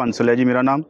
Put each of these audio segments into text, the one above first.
ਬੰਸਲ ਹੈ ਜੀ ਮੇਰਾ ਨਾਮ।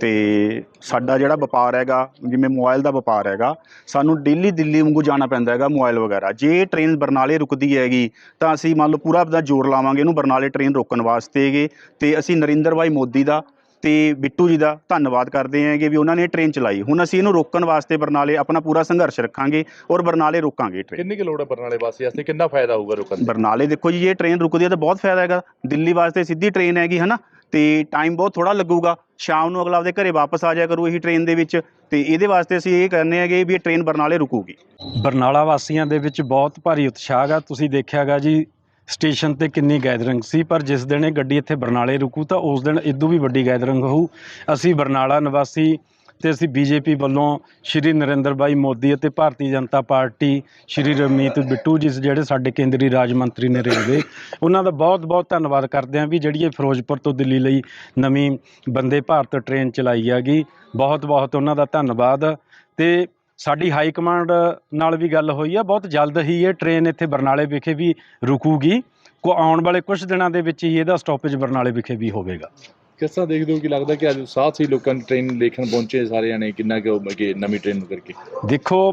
ਤੇ ਸਾਡਾ ਜਿਹੜਾ ਵਪਾਰ ਹੈਗਾ ਜਿਵੇਂ ਮੋਬਾਈਲ ਦਾ ਵਪਾਰ ਹੈਗਾ ਸਾਨੂੰ ਡੇਲੀ ਦਿੱਲੀ ਵਾਂਗੂ ਜਾਣਾ ਪੈਂਦਾ ਹੈਗਾ ਮੋਬਾਈਲ ਵਗੈਰਾ। ਜੇ ਟ੍ਰੇਨ ਬਰਨਾਲੇ ਰੁਕਦੀ ਹੈਗੀ ਤਾਂ ਅਸੀਂ ਮੰਨ ਲਓ ਪੂਰਾ ਆਪਦਾ ਜ਼ੋਰ ਲਾਵਾਂਗੇ ਇਹਨੂੰ ਬਰਨਾਲੇ ਟ੍ਰੇਨ ਰੋਕਣ ਵਾਸਤੇ ਹੈਗੇ। ਤੇ ਅਸੀਂ ਨਰਿੰਦਰ ਭਾਈ ਮੋਦੀ ਦਾ ਤੇ ਬਿੱਟੂ ਜੀ ਦਾ ਧੰਨਵਾਦ ਕਰਦੇ ਹਾਂਗੇ ਵੀ ਉਹਨਾਂ ਨੇ ਟ੍ਰੇਨ ਚਲਾਈ। ਹੁਣ ਅਸੀਂ ਇਹਨੂੰ ਰੋਕਣ ਵਾਸਤੇ ਬਰਨਾਲੇ ਆਪਣਾ ਪੂਰਾ ਸੰਘਰਸ਼ ਰੱਖਾਂਗੇ ਔਰ ਬਰਨਾਲੇ ਰੋਕਾਂਗੇ ਟ੍ਰੇਨ ਕਿੰਨੀ ਕੁ ਲੋੜ ਹੈ ਬਰਨਾਲੇ ਵਾਸੀ ਵਾਸਤੇ? ਕਿੰਨਾ ਫਾਇਦਾ ਹੋਊਗਾ ਰੁਕਣ ਦਾ ਬਰਨਾਲੇ ਦੇਖੋ ਜੀ ਇਹ ਟ੍ਰੇਨ ਰੁਕਦੀ ਹੈ ਤਾਂ ਬਹੁਤ ਫਾਇਦਾ ਹੈਗਾ। ਦਿੱਲੀ ਵਾਸਤੇ ਸਿੱਧੀ ਟ੍ਰੇਨ ਹੈਗੀ ਹਨਾ? ਤੇ ਟਾਈਮ ਬਹੁਤ ਥੋੜਾ ਲੱਗੂਗਾ। ਸ਼ਾਮ ਨੂੰ ਅਗਲਾ ਆਪਦੇ ਘਰੇ ਵਾਪਸ ਆ ਜਾਇਆ ਕਰੂ ਇਹੀ ਟ੍ਰੇਨ ਦੇ ਵਿੱਚ ਤੇ ਇਹਦੇ ਵਾਸਤੇ ਅਸੀਂ ਇਹ ਕਹਿੰਦੇ ਹੈਗੇ ਵੀ ਇਹ ਟ੍ਰੇਨ ਬਰਨਾਲੇ ਰੁਕੂਗੀ। ਬਰਨਾਲਾ ਵਾਸੀਆਂ ਦੇ ਵਿੱਚ ਬਹੁਤ ਭਾਰੀ ਉਤਸ਼ਾਹ ਆ ਤੁਸੀਂ ਦੇਖਿਆਗਾ ਜੀ ਸਟੇਸ਼ਨ ਤੇ ਕਿੰਨੀ ਗੈਦਰਿੰਗ ਸੀ, ਪਰ ਜਿਸ ਦਿਨ ਇਹ ਗੱਡੀ ਇੱਥੇ ਬਰਨਾਲੇ ਰੁਕੂ ਤਾਂ ਉਸ ਦਿਨ ਇਦੋਂ ਵੀ ਵੱਡੀ ਗੈਦਰਿੰਗ ਹੋਊ। ਅਸੀਂ ਬਰਨਾਲਾ ਨਿਵਾਸੀ ਤੇ ਅਸੀਂ ਬੀਜੇਪੀ ਵੱਲੋਂ ਸ਼੍ਰੀ ਨਰਿੰਦਰ ਭਾਈ ਮੋਦੀ ਅਤੇ ਭਾਰਤੀ ਜਨਤਾ ਪਾਰਟੀ ਸ਼੍ਰੀ ਰਮਨੀਤ ਬਿੱਟੂ ਜੀ, ਜਿਹੜੇ ਸਾਡੇ ਕੇਂਦਰੀ ਰਾਜ ਮੰਤਰੀ ਨੇ ਰੇਲਵੇ, ਉਹਨਾਂ ਦਾ ਬਹੁਤ ਬਹੁਤ ਧੰਨਵਾਦ ਕਰਦੇ ਹਾਂ ਵੀ ਜਿਹੜੀ ਇਹ ਫਿਰੋਜ਼ਪੁਰ ਤੋਂ ਦਿੱਲੀ ਲਈ ਨਵੀਂ ਬੰਦੇ ਭਾਰਤ ਟ੍ਰੇਨ ਚਲਾਈ ਹੈਗੀ। ਬਹੁਤ ਬਹੁਤ ਉਹਨਾਂ ਦਾ ਧੰਨਵਾਦ। ਤੇ ਸਾਡੀ ਹਾਈ ਕਮਾਂਡ ਨਾਲ ਵੀ ਗੱਲ ਹੋਈ ਆ, ਬਹੁਤ ਜਲਦ ਹੀ ਇਹ ਟ੍ਰੇਨ ਇੱਥੇ ਬਰਨਾਲੇ ਵਿਖੇ ਵੀ ਰੁਕੂਗੀ। ਕੋ ਆਉਣ ਵਾਲੇ ਕੁਝ ਦਿਨਾਂ ਦੇ ਵਿੱਚ ਹੀ ਇਹਦਾ ਸਟਾਪੇਜ ਬਰਨਾਲੇ ਵਿਖੇ ਵੀ ਹੋਵੇਗਾ। ਕਿਸ ਤਰ੍ਹਾਂ ਦੇਖਦੇ ਹੋ ਕਿ ਲੱਗਦਾ ਕਿ ਅੱਜ ਸਾਥ ਹੀ ਲੋਕਾਂ ਦੀ ਟ੍ਰੇਨ ਦੇਖਣ ਪਹੁੰਚੇ ਸਾਰੇ ਜਾਣੇ ਕਿੰਨਾ ਕਿ ਉਹ ਨਵੀਂ ਟ੍ਰੇਨ ਨੂੰ ਕਰਕੇ? ਦੇਖੋ,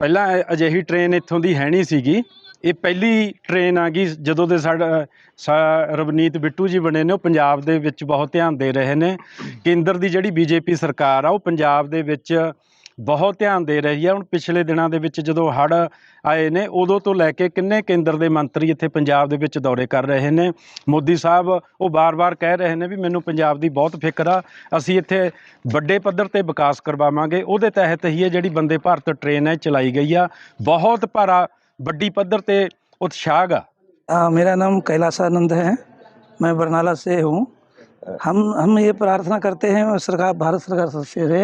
ਪਹਿਲਾਂ ਅਜਿਹੀ ਟ੍ਰੇਨ ਇੱਥੋਂ ਦੀ ਹੈ ਨਹੀਂ ਸੀਗੀ। ਇਹ ਪਹਿਲੀ ਟ੍ਰੇਨ ਆ ਗਈ, ਜਦੋਂ ਦੇ ਸਾਡਾ ਰਵਨੀਤ ਬਿੱਟੂ ਜੀ ਬਣੇ ਨੇ, ਉਹ ਪੰਜਾਬ ਦੇ ਵਿੱਚ ਬਹੁਤ ਧਿਆਨ ਦੇ ਰਹੇ ਨੇ। ਕੇਂਦਰ ਦੀ ਜਿਹੜੀ ਬੀਜੇਪੀ ਸਰਕਾਰ ਆ, ਉਹ ਪੰਜਾਬ ਦੇ ਵਿੱਚ ਬਹੁਤ ਧਿਆਨ ਦੇ ਰਹੀ ਹੈ ਹੁਣ ਪਿਛਲੇ ਦਿਨਾਂ ਦੇ ਵਿੱਚ ਜਦੋਂ ਹੜ੍ਹ ਆਏ ਨੇ ਉਦੋਂ ਤੋਂ ਲੈ ਕੇ ਕਿੰਨੇ ਕੇਂਦਰ ਦੇ ਮੰਤਰੀ ਇੱਥੇ ਪੰਜਾਬ ਦੇ ਵਿੱਚ ਦੌਰੇ ਕਰ ਰਹੇ ਨੇ ਮੋਦੀ ਸਾਹਿਬ ਉਹ ਬਾਰ-ਬਾਰ ਕਹਿ ਰਹੇ ਨੇ ਵੀ ਮੈਨੂੰ ਪੰਜਾਬ ਦੀ ਬਹੁਤ ਫਿਕਰ ਆ ਅਸੀਂ ਇੱਥੇ ਵੱਡੇ ਪੱਧਰ ਤੇ ਵਿਕਾਸ ਕਰਵਾਵਾਂਗੇ ਉਹਦੇ ਤਹਿਤ ਹੀ ਇਹ ਜਿਹੜੀ ਬੰਦੇ ਭਾਰਤ ਟ੍ਰੇਨ ਹੈ ਚਲਾਈ ਗਈ ਆ ਬਹੁਤ ਭਾਰਾ ਵੱਡੀ ਪੱਧਰ ਤੇ ਉਤਸ਼ਾਹ ਗਾ आ, मेरा नाम कैलासानंद है मैं बरनाला से हूँ हम हम ये प्रार्थना करते हैं सरकार भारत सरकार से है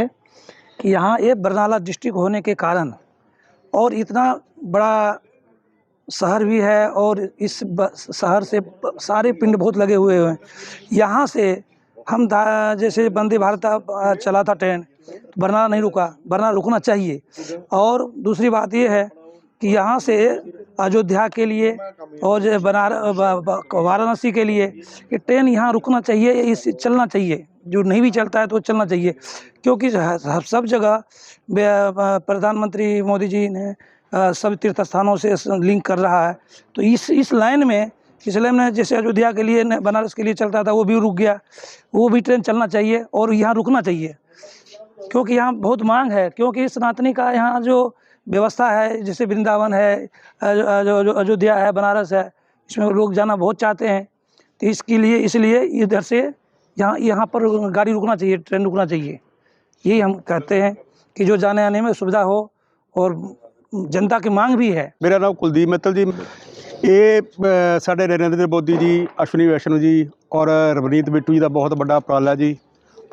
कि यहाँ ये बरनाला डिस्ट्रिक्ट होने के कारण और इतना बड़ा शहर भी है और इस शहर से सारे पिंड बहुत लगे हुए हैं। यहाँ से हम जैसे वंदे भारत चला था ट्रेन तो बरनाला नहीं रुका, बरनाला रुकना चाहिए। और दूसरी बात ये है कि यहाँ से अयोध्या के लिए और बनार वाराणसी के लिए ये ट्रेन यहाँ रुकना चाहिए, इस, चलना चाहिए। जो नहीं भी चलता है तो चलना चाहिए। क्योंकि सब जगह प्रधानमंत्री मोदी जी ने सब तीर्थ स्थानों से, लिंक कर रहा है। तो इस इस लाइन में इस लाइन में जैसे अयोध्या के लिए बनारस के लिए चलता था, वो भी रुक गया। वो भी ट्रेन चलना चाहिए और यहाँ रुकना चाहिए। क्योंकि यहाँ बहुत मांग है, क्योंकि सनातनी का यहाँ जो व्यवस्था है जैसे वृंदावन है अयो- अयो- जो अयोध्या है बनारस है इसमें लोग जाना बहुत चाहते हैं तो इसके लिए इसलिए इधर से यहाँ यहाँ पर गाड़ी रुकना चाहिए ट्रेन रुकना चाहिए यही हम कहते हैं कि जो जाने आने में सुविधा हो और जनता की मांग भी है ਮੇਰਾ ਨਾਮ ਕੁਲਦੀਪ ਮਿੱਤਲ ਜੀ ਇਹ ਅ, ਸਾਡੇ ਨਰਿੰਦਰ ਮੋਦੀ ਜੀ ਅਸ਼ਵਨੀ ਵੈਸ਼ਨੂ ਜੀ ਔਰ ਰਵਨੀਤ ਬਿੱਟੂ ਜੀ ਦਾ ਬਹੁਤ ਵੱਡਾ ਉਪਰਾਲਾ ਜੀ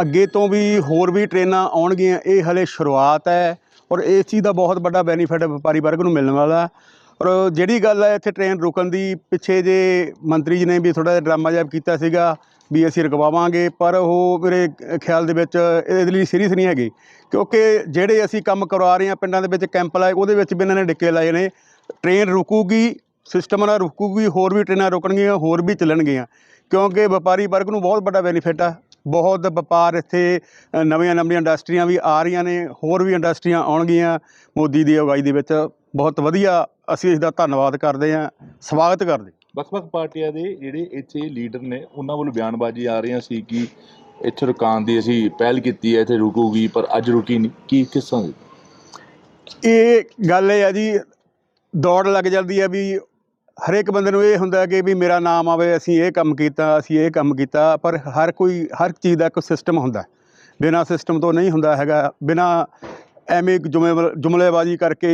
ਅੱਗੇ ਤੋਂ ਵੀ ਹੋਰ ਵੀ ਟ੍ਰੇਨਾਂ ਆਉਣਗੀਆਂ ਇਹ ਹਲੇ ਸ਼ੁਰੂਆਤ ਹੈ ਔਰ ਇਸ ਚੀਜ਼ ਦਾ ਬਹੁਤ ਵੱਡਾ ਬੈਨੀਫਿਟ ਵਪਾਰੀ ਵਰਗ ਨੂੰ ਮਿਲਣ ਵਾਲਾ ਔਰ ਜਿਹੜੀ ਗੱਲ ਹੈ, ਇੱਥੇ ਟ੍ਰੇਨ ਰੁਕਣ ਦੀ, ਪਿੱਛੇ ਜੇ ਮੰਤਰੀ ਜੀ ਨੇ ਵੀ ਥੋੜਾ ਜਿਹਾ ਡਰਾਮਾ ਜਿਹਾ ਕੀਤਾ ਸੀਗਾ ਵੀ ਅਸੀਂ ਰੁਕਵਾਵਾਂਗੇ, ਪਰ ਉਹ ਮੇਰੇ ਖਿਆਲ ਦੇ ਵਿੱਚ ਇਹਦੇ ਲਈ ਸੀਰੀਅਸ ਨਹੀਂ ਹੈਗੇ। ਕਿਉਂਕਿ ਜਿਹੜੇ ਅਸੀਂ ਕੰਮ ਕਰਵਾ ਰਹੇ ਹਾਂ ਪਿੰਡਾਂ ਦੇ ਵਿੱਚ ਕੈਂਪ ਲਾਏ, ਉਹਦੇ ਵਿੱਚ ਵੀ ਇਹਨਾਂ ਨੇ ਡਿੱਕੇ ਲਾਏ ਨੇ। ਟ੍ਰੇਨ ਰੁਕੂਗੀ ਸਿਸਟਮ ਨਾਲ ਰੁਕੂਗੀ, ਹੋਰ ਵੀ ਟ੍ਰੇਨਾਂ ਰੁਕਣਗੀਆਂ, ਹੋਰ ਵੀ ਚੱਲਣਗੀਆਂ। ਕਿਉਂਕਿ ਵਪਾਰੀ ਵਰਗ ਨੂੰ ਬਹੁਤ ਵੱਡਾ ਬੈਨੀਫਿਟ ਆ। ਬਹੁਤ ਵਪਾਰ ਇੱਥੇ ਨਵੀਆਂ ਨਵੀਆਂ ਇੰਡਸਟਰੀਆਂ ਵੀ ਆ ਰਹੀਆਂ ਨੇ ਹੋਰ ਵੀ ਇੰਡਸਟਰੀਆਂ ਆਉਣਗੀਆਂ ਮੋਦੀ ਦੀ ਅਗਵਾਈ ਦੇ ਵਿੱਚ। ਬਹੁਤ ਵਧੀਆ ਅਸੀਂ ਇਸ ਦਾ ਧੰਨਵਾਦ ਕਰਦੇ ਹਾਂ। ਸਵਾਗਤ ਕਰਦੇ। ਵੱਖ-ਵੱਖ ਪਾਰਟੀਆਂ ਦੇ ਜਿਹੜੇ ਇੱਥੇ ਲੀਡਰ ਨੇ ਉਹਨਾਂ ਵੱਲੋਂ ਬਿਆਨਬਾਜ਼ੀ ਆ ਰਹੀਆਂ ਸੀ ਕਿ ਇੱਥੇ ਰੁਕਾਣ ਦੀ ਅਸੀਂ ਪਹਿਲ ਕੀਤੀ ਹੈ ਇੱਥੇ ਰੁਕੂਗੀ ਪਰ ਅੱਜ ਰੁਕੀ ਨਹੀਂ। ਕੀ ਕਿਸ ਇਹ ਗੱਲ ਇਹ ਆ ਜੀ ਦੌੜ ਲੱਗ ਜਾਂਦੀ ਹੈ ਵੀ ਹਰੇਕ ਬੰਦੇ ਨੂੰ ਇਹ ਹੁੰਦਾ ਕਿ ਵੀ ਮੇਰਾ ਨਾਮ ਆਵੇ, ਅਸੀਂ ਇਹ ਕੰਮ ਕੀਤਾ, ਅਸੀਂ ਇਹ ਕੰਮ ਕੀਤਾ, ਪਰ ਹਰ ਕੋਈ, ਹਰ ਚੀਜ਼ ਦਾ ਇੱਕ ਸਿਸਟਮ ਹੁੰਦਾ ਬਿਨਾ ਸਿਸਟਮ ਤੋਂ ਨਹੀਂ ਹੁੰਦਾ ਹੈਗਾ। ਬਿਨਾ ਐਵੇਂ ਇੱਕ ਜੁਮਲੇਬਾਜ਼ੀ ਕਰਕੇ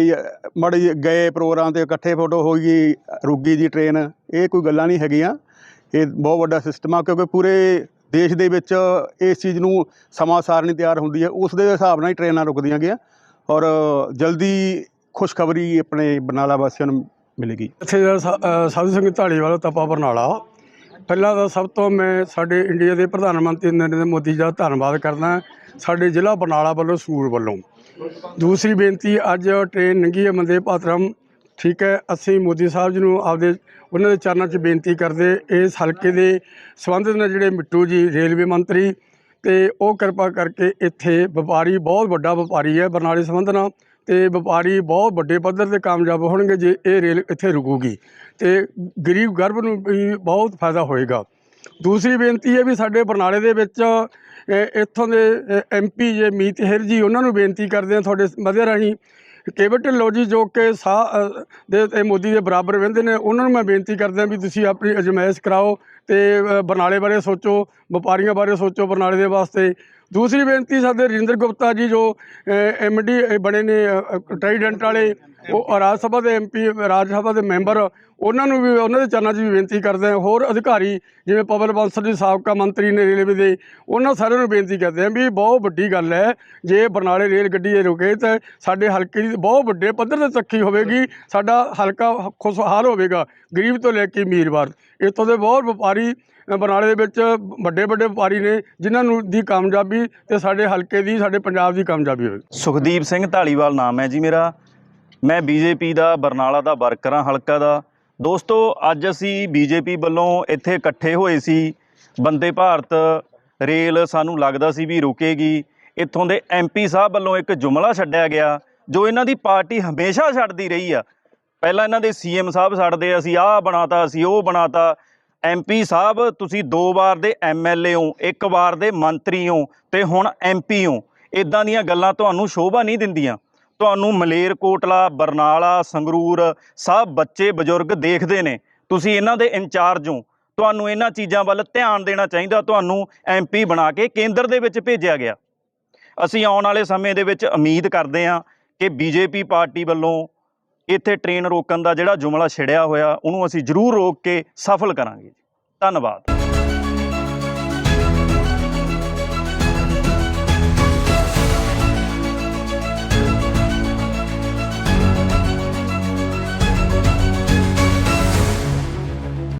ਮੜੀ ਗਏ ਪ੍ਰੋਗਰਾਮ ਤੇ ਇਕੱਠੇ ਫੋਟੋ ਹੋ ਗਈ, ਰੁਕ ਗਈ ਜੀ ਟ੍ਰੇਨ ਇਹ ਕੋਈ ਗੱਲਾਂ ਨਹੀਂ ਹੈਗੀਆਂ। ਇਹ ਬਹੁਤ ਵੱਡਾ ਸਿਸਟਮ ਆ, ਕਿਉਂਕਿ ਪੂਰੇ ਦੇਸ਼ ਦੇ ਵਿੱਚ ਇਸ ਚੀਜ਼ ਨੂੰ ਸਮਾਂ ਸਾਰਣੀ ਤਿਆਰ ਹੁੰਦੀ ਹੈ। ਉਸ ਦੇ ਹਿਸਾਬ ਨਾਲ ਹੀ ਟ੍ਰੇਨਾਂ ਰੁਕਦੀਆਂ ਗਿਆ ਔਰ ਜਲਦੀ ਖੁਸ਼ਖਬਰੀ ਆਪਣੇ ਬਰਨਾਲਾ ਵਾਸੀਆਂ ਨੂੰ ਮਿਲੇਗੀ। ਇੱਥੇ ਸਾਧੂ ਸਿੰਘ ਢਾਲੀਵਾਲ ਤਪਾ ਬਰਨਾਲਾ, ਪਹਿਲਾਂ ਤਾਂ ਸਭ ਤੋਂ ਮੈਂ ਸਾਡੇ ਇੰਡੀਆ ਦੇ ਪ੍ਰਧਾਨ ਮੰਤਰੀ ਨਰਿੰਦਰ ਮੋਦੀ ਜੀ ਦਾ ਧੰਨਵਾਦ ਕਰਦਾ ਸਾਡੇ ਜ਼ਿਲ੍ਹਾ ਬਰਨਾਲਾ ਵੱਲੋਂ ਸਕੂਲ ਵੱਲੋਂ। ਦੂਸਰੀ ਬੇਨਤੀ, ਅੱਜ ਟ੍ਰੇਨ ਨੰਗੀ ਹੈ ਵੰਦੇ ਭਾਰਤਮ ਠੀਕ ਹੈ, ਅਸੀਂ ਮੋਦੀ ਸਾਹਿਬ ਜੀ ਨੂੰ ਆਪਦੇ, ਉਹਨਾਂ ਦੇ ਚਰਨਾਂ 'ਚ ਬੇਨਤੀ ਕਰਦੇ, ਇਸ ਹਲਕੇ ਦੇ ਸੰਬੰਧਿਤ ਨੇ ਜਿਹੜੇ ਮਿੱਟੂ ਜੀ, ਰੇਲਵੇ ਮੰਤਰੀ, ਤੇ ਉਹ ਕਿਰਪਾ ਕਰਕੇ ਇੱਥੇ ਵਪਾਰੀ, ਬਹੁਤ ਵੱਡਾ ਵਪਾਰੀ ਹੈ ਬਰਨਾਲੇ ਸੰਬੰਧ ਨਾਲ ਤੇ ਵਪਾਰੀ ਬਹੁਤ ਵੱਡੇ ਪੱਧਰ ਤੇ ਕਾਮਯਾਬ ਹੋਣਗੇ ਜੇ ਇਹ ਰੇਲ ਇੱਥੇ ਰੁਕੂਗੀ। ਤੇ ਗਰੀਬ ਗਰਭ ਨੂੰ ਵੀ ਬਹੁਤ ਫਾਇਦਾ ਹੋਏਗਾ। ਦੂਸਰੀ ਬੇਨਤੀ ਹੈ ਵੀ ਸਾਡੇ ਬਰਨਾਲੇ ਦੇ ਵਿੱਚ ਇੱਥੋਂ ਦੇ ਐਮਪੀ ਜੇ ਮੀਤ ਹਿਰ ਜੀ, ਉਹਨਾਂ ਨੂੰ ਬੇਨਤੀ ਕਰਦੇ ਆ ਤੁਹਾਡੇ ਮਧਿਆ ਰਾਹੀਂ। ਕੇਵਲ ਢਿੱਲੋਂ ਜੀ ਜੋ ਕਿ ਸਾਹ ਦੇ ਤੇ ਮੋਦੀ ਦੇ ਬਰਾਬਰ ਵਹਿੰਦੇ ਨੇ, ਉਹਨਾਂ ਨੂੰ ਮੈਂ ਬੇਨਤੀ ਕਰਦਾ ਵੀ ਤੁਸੀਂ ਆਪਣੀ ਅਜਮਾਇਸ਼ ਕਰਾਓ ਤੇ ਬਰਨਾਲੇ ਬਾਰੇ ਸੋਚੋ, ਵਪਾਰੀਆਂ ਬਾਰੇ ਸੋਚੋ ਬਰਨਾਲੇ ਦੇ ਵਾਸਤੇ। ਦੂਸਰੀ ਬੇਨਤੀ ਸਾਡੇ ਰਜਿੰਦਰ ਗੁਪਤਾ ਜੀ ਜੋ ਐਮਡੀ ਬਣੇ ਨੇ ਟ੍ਰਾਈਡੈਂਟ ਵਾਲੇ ਉਹ ਰਾਜ ਸਭਾ ਦੇ ਐਮਪੀ ਰਾਜ ਸਭਾ ਦੇ ਮੈਂਬਰ ਉਹਨਾਂ ਨੂੰ ਵੀ ਉਹਨਾਂ ਦੇ ਚਰਨਾਂ 'ਚ ਵੀ ਬੇਨਤੀ ਕਰਦੇ ਹਾਂ। ਹੋਰ ਅਧਿਕਾਰੀ ਜਿਵੇਂ ਪਵਨ ਬਾਂਸਲ ਜੀ ਸਾਬਕਾ ਮੰਤਰੀ ਨੇ ਰੇਲਵੇ ਦੇ ਉਹਨਾਂ ਸਾਰਿਆਂ ਨੂੰ ਬੇਨਤੀ ਕਰਦੇ ਹਾਂ ਵੀ ਬਹੁਤ ਵੱਡੀ ਗੱਲ ਹੈ ਜੇ ਬਰਨਾਲੇ ਰੇਲ ਗੱਡੀ ਇਹ ਰੁਕੇ ਤਾਂ ਸਾਡੇ ਹਲਕੇ ਦੀ ਬਹੁਤ ਵੱਡੇ ਪੱਧਰ ਤੇ ਤਰੱਕੀ ਹੋਵੇਗੀ ਸਾਡਾ ਹਲਕਾ ਖੁਸ਼ਹਾਲ ਹੋਵੇਗਾ ਗਰੀਬ ਤੋਂ ਲੈ ਕੇ ਅਮੀਰ ਵਰ ਇੱਥੋਂ ਦੇ ਬਹੁਤ ਵਪਾਰੀ ਬਰਨਾਲੇ ਦੇ ਵਿੱਚ ਵੱਡੇ ਵੱਡੇ ਵਪਾਰੀ ਨੇ ਜਿਨ੍ਹਾਂ ਨੂੰ ਦੀ ਕਾਮਯਾਬੀ ਤੇ ਸਾਡੇ ਹਲਕੇ ਦੀ, ਸਾਡੇ ਪੰਜਾਬ ਦੀ ਕਾਮਯਾਬੀ ਹੋਵੇ। ਸੁਖਦੀਪ ਸਿੰਘ ਢਾਲੀਵਾਲ ਨਾਮ ਹੈ ਜੀ ਮੇਰਾ। ਮੈਂ ਬੀਜੇਪੀ ਦਾ, ਬਰਨਾਲਾ ਦਾ ਵਰਕਰ ਹਾਂ ਹਲਕਾ ਦਾ। ਦੋਸਤੋ, ਅੱਜ ਅਸੀਂ ਬੀਜੇਪੀ ਵੱਲੋਂ ਇੱਥੇ ਇਕੱਠੇ ਹੋਏ ਸੀ। ਬੰਦੇ ਭਾਰਤ ਰੇਲ ਸਾਨੂੰ ਲੱਗਦਾ ਸੀ ਵੀ ਰੁਕੇਗੀ। ਇੱਥੋਂ ਦੇ ਐਮਪੀ ਸਾਹਿਬ ਵੱਲੋਂ ਇੱਕ ਜੁਮਲਾ ਛੱਡਿਆ ਗਿਆ, ਜੋ ਇਹਨਾਂ ਦੀ ਪਾਰਟੀ ਹਮੇਸ਼ਾ ਛੱਡਦੀ ਰਹੀ ਆ। ਪਹਿਲਾਂ ਇਹਨਾਂ ਦੇ ਸੀਐਮ ਸਾਹਿਬ ਛੱਡਦੇ ਅਸੀਂ ਆਹ ਬਣਾਤਾ, ਅਸੀਂ ਉਹ ਬਣਾਤਾ। ਐਮਪੀ ਸਾਹਿਬ, ਤੁਸੀਂ ਦੋ ਵਾਰ ਦੇ ਐਮਐਲਏ ਹੋ, ਇੱਕ ਵਾਰ ਦੇ ਮੰਤਰੀ ਹੋ ਤੇ ਹੁਣ ਐਮਪੀ ਹੋ। ਇਦਾਂ ਦੀਆਂ ਗੱਲਾਂ ਤੁਹਾਨੂੰ ਸ਼ੋਭਾ ਨਹੀਂ ਦਿੰਦੀਆਂ। ਤੁਹਾਨੂੰ ਮਲੇਰਕੋਟਲਾ ਬਰਨਾਲਾ, ਸੰਗਰੂਰ ਸਭ ਬੱਚੇ, ਬਜ਼ੁਰਗ ਦੇਖਦੇ ਨੇ। ਤੁਸੀਂ ਇਹਨਾਂ ਦੇ ਇੰਚਾਰਜ ਹੋ। ਤੁਹਾਨੂੰ ਇਹਨਾਂ ਚੀਜ਼ਾਂ ਵੱਲ ਧਿਆਨ ਦੇਣਾ ਚਾਹੀਦਾ। ਤੁਹਾਨੂੰ ਐਮਪੀ ਬਣਾ ਕੇ ਕੇਂਦਰ ਦੇ ਵਿੱਚ ਭੇਜਿਆ ਗਿਆ। ਅਸੀਂ ਆਉਣ ਵਾਲੇ ਸਮੇਂ ਦੇ ਵਿੱਚ ਉਮੀਦ ਕਰਦੇ ਹਾਂ ਕਿ ਬੀਜੇਪੀ ਪਾਰਟੀ ਵੱਲੋਂ ਇੱਥੇ ਟ੍ਰੇਨ ਰੋਕਣ ਦਾ ਜਿਹੜਾ ਜੁਮਲਾ ਛਿੜਿਆ ਹੋਇਆ, ਉਹਨੂੰ ਅਸੀਂ ਜ਼ਰੂਰ ਰੋਕ ਕੇ ਸਫਲ ਕਰਾਂਗੇ ਧੰਨਵਾਦ।